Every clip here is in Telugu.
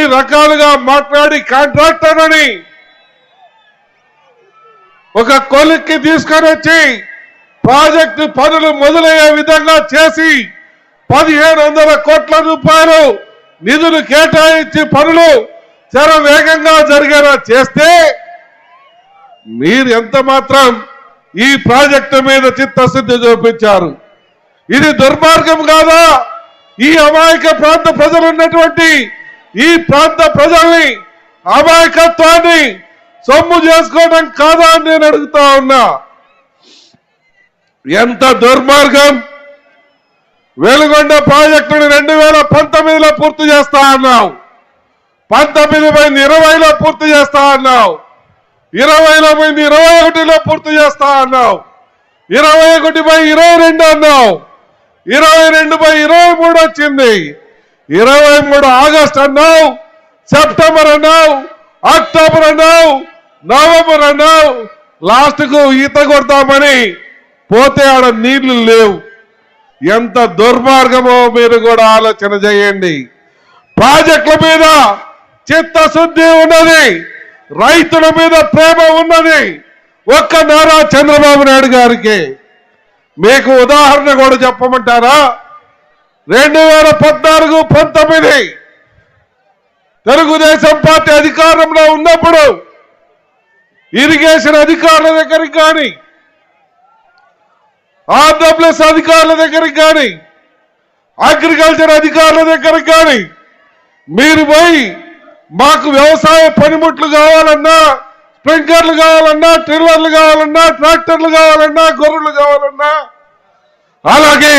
అన్ని రకాలుగా మాట్లాడి కాంట్రాక్టర్ అని ఒక కొలిక్కి తీసుకొని వచ్చి ప్రాజెక్టు పనులు మొదలయ్యే విధంగా చేసి పదిహేను వందల కోట్ల రూపాయలు నిధులు కేటాయించి పనులు చాలా వేగంగా జరిగేలా చేస్తే మీరు ఎంత మాత్రం ఈ ప్రాజెక్టు మీద చిత్తశుద్ధి చూపించారు. ఇది దుర్మార్గం కాదా? ఈ అమాయక ప్రాంత ప్రజలు ఉన్నటువంటి ఈ ప్రాంత ప్రజల్ని అమాయకత్వాన్ని సొమ్ము చేసుకోవడం కాదా అని నేను అడుగుతా ఉన్నా. ఎంత దుర్మార్గం! వెలుగొండ ప్రాజెక్టుని రెండు వేల పంతొమ్మిదిలో పూర్తి చేస్తా అన్నావు. పంతొమ్మిది పోయింది ఇరవైలో పూర్తి చేస్తా అన్నావు. ఇరవైలో పోయింది ఇరవై ఒకటిలో పూర్తి చేస్తా అన్నావు. ఇరవై ఒకటి బై ఇరవై రెండు అన్నావు. ఇరవై రెండు బై ఇరవై మూడు వచ్చింది. ఇరవై మూడు ఆగస్ట్ అన్నావు సెప్టెంబర్ అన్నావు అక్టోబర్ అన్నావు నవంబర్ అన్నావు. లాస్ట్కు ఈత కొడతామని పోతే ఆడ నీళ్ళు లేవు. ఎంత దుర్మార్గమో మీరు కూడా ఆలోచన చేయండి. ప్రాజెక్టుల మీద చిత్తశుద్ధి ఉన్నది రైతుల మీద ప్రేమ ఉన్నది. ఒక్క నారా చంద్రబాబు నాయుడు గారికి. మీకు ఉదాహరణ కూడా చెప్పమంటారా? రెండు వేల పద్నాలుగు పంతొమ్మిది తెలుగుదేశం పార్టీ అధికారంలో ఉన్నప్పుడు ఇరిగేషన్ అధికారుల దగ్గరికి కానీ ఆర్డబ్ల్యూఎస్ అధికారుల దగ్గరికి కానీ అగ్రికల్చర్ అధికారుల దగ్గరికి కానీ మీరు పోయి మాకు వ్యవసాయ పనిముట్లు కావాలన్నా స్ప్రింక్లర్లు కావాలన్నా ట్రిల్లర్లు కావాలన్నా ట్రాక్టర్లు కావాలన్నా గొర్రెలు కావాలన్నా అలాగే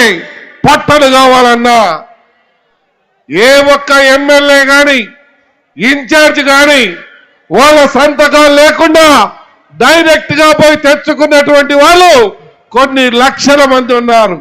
బట్టలు కావాలన్నా ఏ ఒక్క ఎమ్మెల్యే గాని ఇన్ఛార్జ్ గాని వాళ్ళ సంతకాలు లేకుండా డైరెక్ట్గా పోయి తెచ్చుకున్నటువంటి వాళ్ళు కొన్ని లక్షల మంది ఉన్నారు.